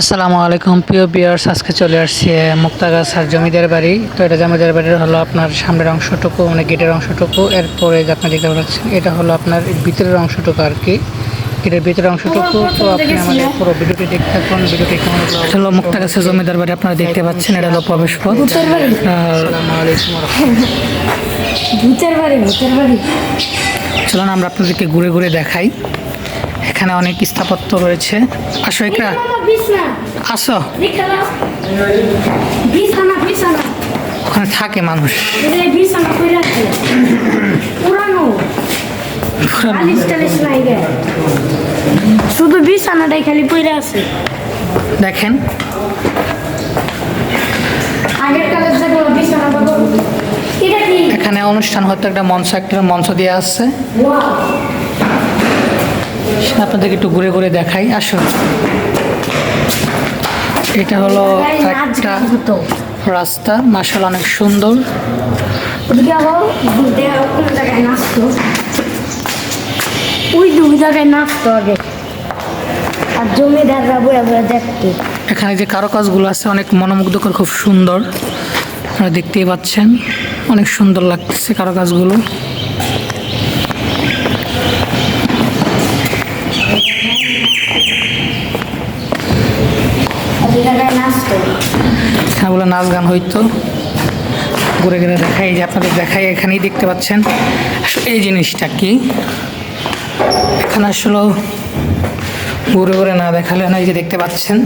আসসালামু আলাইকুম প্রিয় বিয়ার্স আজকে চলে আসছি মুক্তাগাছার জমিদার বাড়ি। তো এটা জমিদার বাড়ির হলো আপনার সামনের অংশটুকু মানে গেটের অংশটুকু। এরপরে যে আপনি দেখতে পাচ্ছেন এটা হলো আপনার ভিতরের অংশটুকু আর কি। গেটের ভিতরের অংশটুকু তো আপনি আমাদের পুরো ভিডিওটি দেখতে থাকুন ভিডিওটি কেমন হলো মুক্তাগাছার জমিদার বাড়ি আপনারা দেখতে পাচ্ছেন এটা হলো প্রবেশ পথ আসসালামু আলাইকুম ভূতের বাড়ি ভূতের বাড়ি। চলুন আমরা আপনাদেরকে ঘুরে ঘুরে দেখাই। এখানে অনেক স্থাপত্য রয়েছে। আসো একরা। আসো। ওখানে থাকে মানুষ। শুধু বিছানাটাই খালি পইরা আছে। দেখেন। এখানে অনুষ্ঠান হয়তো একটা মঞ্চ একটা মঞ্চ দিয়ে আসছে আপনাদেরকে একটু ঘুরে ঘুরে দেখাই আসুন। এটা হলো একটা রাস্তা মার্শাল অনেক সুন্দর। ওই দুই জায়গায় নাচতো আগে। আর জমিদাররা বয়ে বয়ে দেখতো। এখানে যে কারুকাজগুলো আছে অনেক মনোমুগ্ধকর খুব সুন্দর। আপনারা দেখতেই পাচ্ছেন অনেক সুন্দর লাগতেছে কারুকাজগুলো। বলে নাচ গান হইতো। ঘুরে ঘুরে দেখাই যে আপনাদের দেখাই এখানেই দেখতে পাচ্ছেন। এই জিনিসটা কি? এখানে আসলে ঘুরে ঘুরে না দেখালে না এই যে দেখতে পাচ্ছেন।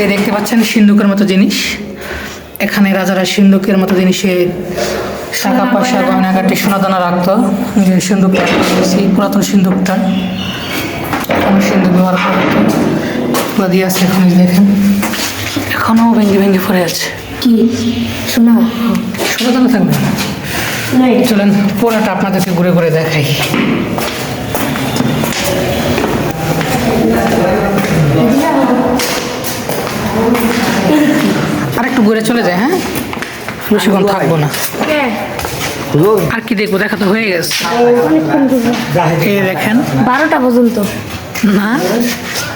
এই দেখতে পাচ্ছেন সিন্ধুকের মতো জিনিস। এখানে রাজারা সিন্ধুকের মতো জিনিসে টাকা পয়সা গয়নাগাটি সোনাদানা রাখতো। যে সিন্ধুকটা দেখছি, পুরাতন সিন্ধুকটা। এখনও সিন্ধুক ব্যবহার করা হতো। দিয়ে আছে এখন দেখেন। এখনও ভেঙে ভেঙে পড়ে আছে। কি? শোনা সোনাদানা থাকবে। চলেন পুরাটা আপনাদেরকে ঘুরে ঘুরে দেখাই। আর একটু ঘুরে চলে যায় হ্যাঁ? বেশিক্ষণ থাকব না। হ্যাঁ। আর কি দেখব? দেখা তো হয়ে গেছে। এই দেখেন। বারোটা পর্যন্ত। না?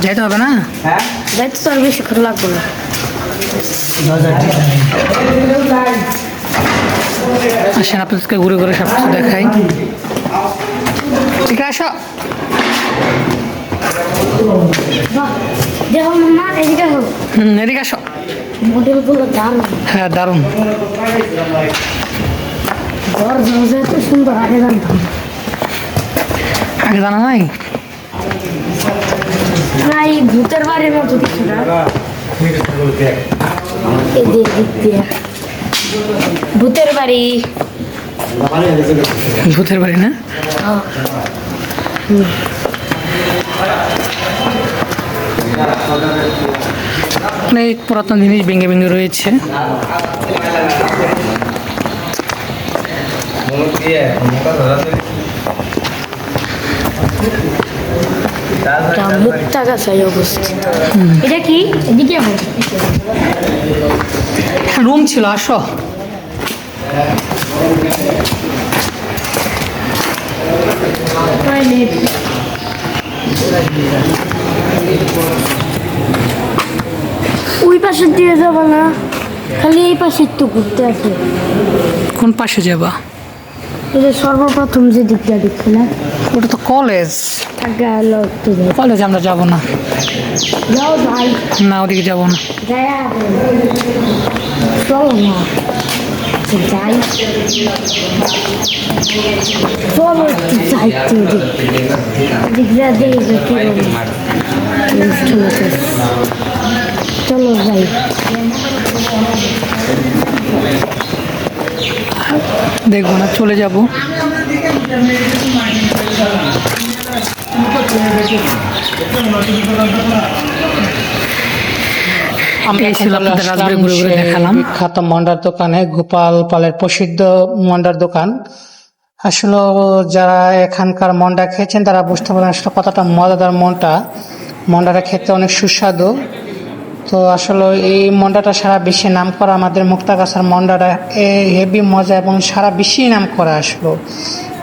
যাইতে হবে না? যাইতে তো আর বেশিক্ষণ লাগবে না। আসেন আপনাদেরকে ঘুরে ঘুরে সব কিছু দেখাই। ঠিক আছে আসো। বাহ দেখো মামা এদিকে হোক হুম, এদিকে আসো। মডেলগুলো দারুণ। হ্যাঁ দারুণ। ঘর এত সুন্দর আগে জানতাম। আগে জানা নাই? না এই ভূতের বাড়ির মতো কিছু না। ভূতের বাড়ি। ভূতের বাড়ি না? অনেক পুরাতন জিনিস ভেঙে ভেঙে রয়েছে। এটা মুক্তা গাছায় অবস্থিত। এটা কি? এদিকে রুম ছিল আসো। টয়লেট ওই পাশের দিয়ে যাব না। খালি এই পাশে একটু ঘুরতে আছে কোন পাশে যাবা? এটা সর্বপ্রথম যে দিকটা দেখছি না ওটা তো কলেজ। কলেজ আমরা যাব না। না ওদিকে যাব না। চলো না। তো যাই। চলো যাই তো দিক দিয়ে দেখবে কীরকম অনুষ্ঠান আছে চলো যাই দেখব না চলে যাব। বিখ্যাত মন্ডার দোকানে গোপাল পালের প্রসিদ্ধ মন্ডার দোকান। আসলে যারা এখানকার মন্ডা খেয়েছেন তারা বুঝতে পারেন আসলে কতটা মজাদার মনটা মন্ডাটা খেতে অনেক সুস্বাদু। তো আসলে এই মন্ডাটা সারা বিশ্বে নাম করা আমাদের মুক্তাগাছার মন্ডাটা হেভি মজা এবং সারা বিশ্বেই নাম করা আসলো।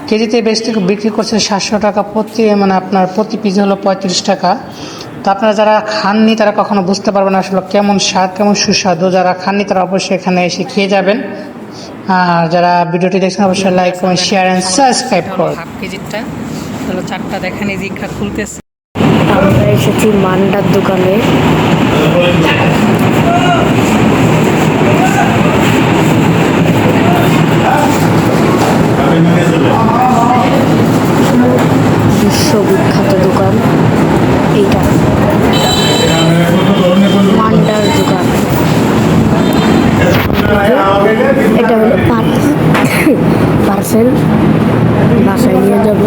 কেজিতে বেচতে বিক্রি করছে সাতশো টাকা প্রতি মানে আপনার প্রতি পিস হলো পঁয়ত্রিশ টাকা। তো আপনারা যারা খাননি, তারা কখনো বুঝতে পারবেন না আসলে কেমন স্বাদ, কেমন সুস্বাদু। যারা খাননি, তারা অবশ্যই এখানে এসে খেয়ে যাবেন। আর যারা ভিডিওটি দেখছেন, অবশ্যই like comment share and subscribe করুন। হাফ কেজিটা চারটা দেখেন, এই খুলতেছে। আমরা এসেছি মান্ডার দোকানে। বিশ্ববিখ্যাত দোকান এইটা। মান্ডার দোকান। এটা হলো পার্সেল বাসায় নিয়ে যাব।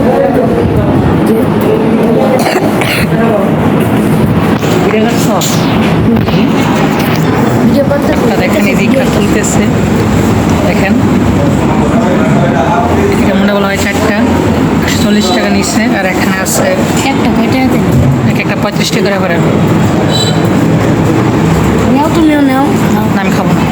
দেখেন এদিকে তুলতেছে দেখেন এদিকে মনে বলা হয় চারটা চল্লিশ টাকা নিচ্ছে আর এখানে আছে একটা এক একটা পঁয়ত্রিশ টাকা করে আমি খাব না